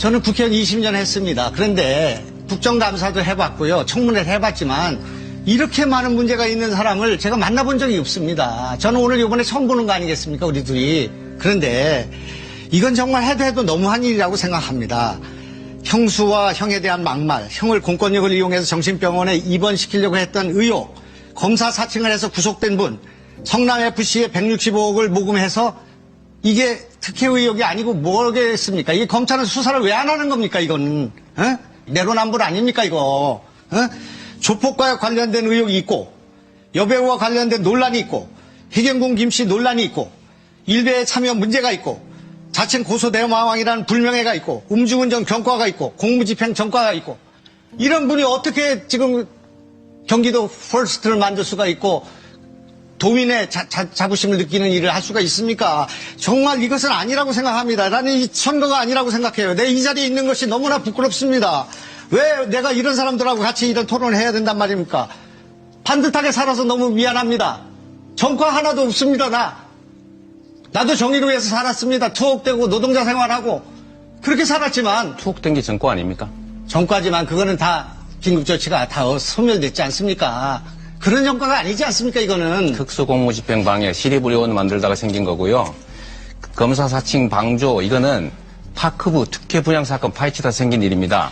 저는 국회의원 20년 했습니다. 그런데 국정감사도 해봤고요. 청문회를 해봤지만 이렇게 많은 문제가 있는 사람을 제가 만나본 적이 없습니다. 저는 오늘 이번에 처음 보는 거 아니겠습니까? 우리 둘이. 그런데 이건 정말 해도 해도 너무한 일이라고 생각합니다. 형수와 형에 대한 막말, 형을 공권력을 이용해서 정신병원에 입원시키려고 했던 의혹, 검사 사칭을 해서 구속된 분, 성남FC에 165억을 모금해서 이게 특혜 의혹이 아니고 뭐겠습니까? 이게 검찰은 수사를 왜 안 하는 겁니까, 이거는? 어? 내로남불 아닙니까, 이거? 어? 조폭과 관련된 의혹이 있고, 여배우와 관련된 논란이 있고, 해경공 김씨 논란이 있고, 일베에 참여 문제가 있고, 자칭 고소대마왕이라는 불명예가 있고, 음주운전 경과가 있고, 공무집행 전과가 있고, 이런 분이 어떻게 지금 경기도 퍼스트를 만들 수가 있고, 도민의 자, 부심을 느끼는 일을 할 수가 있습니까? 정말 이것은 아니라고 생각합니다. 나는 이 선거가 아니라고 생각해요. 내 이 자리에 있는 것이 너무나 부끄럽습니다. 왜 내가 이런 사람들하고 같이 이런 토론을 해야 된단 말입니까? 반듯하게 살아서 너무 미안합니다. 정과 하나도 없습니다, 나. 나도 정의를 위해서 살았습니다. 투옥되고 노동자 생활하고. 그렇게 살았지만, 투옥 된 게 정권 아닙니까? 정과지만 그거는 다 긴급조치가 다 소멸됐지 않습니까? 그런 정과가 아니지 않습니까, 이거는. 특수공무집행방해 시립의료원 만들다가 생긴 거고요. 검사 사칭 방조 이거는 파크부 특혜 분양 사건 파헤치다 생긴 일입니다.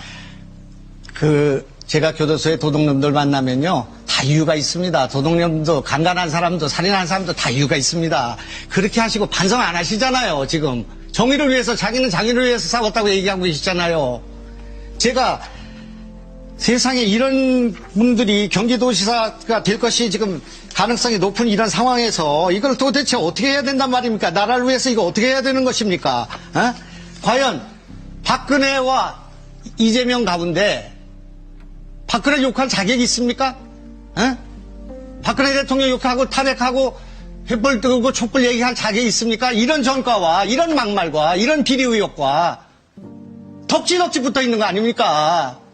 그 제가 교도소에 도둑놈들 만나면요 다 이유가 있습니다. 도둑놈도 강간한 사람도 살인한 사람도 다 이유가 있습니다. 그렇게 하시고 반성 안 하시잖아요. 지금 정의를 위해서 자기는 자기를 위해서 싸웠다고 얘기하고 계시잖아요. 제가 세상에 이런 분들이 경기도지사가 될 것이 지금 가능성이 높은 이런 상황에서 이걸 도대체 어떻게 해야 된단 말입니까? 나라를 위해서 이거 어떻게 해야 되는 것입니까? 어? 과연 박근혜와 이재명 가운데 박근혜 욕할 자격이 있습니까? 어? 박근혜 대통령 욕하고 탄핵하고 횃불 뜨고 촛불 얘기할 자격이 있습니까? 이런 전과와 이런 막말과 이런 비리 의혹과 덕지덕지 붙어 있는 거 아닙니까?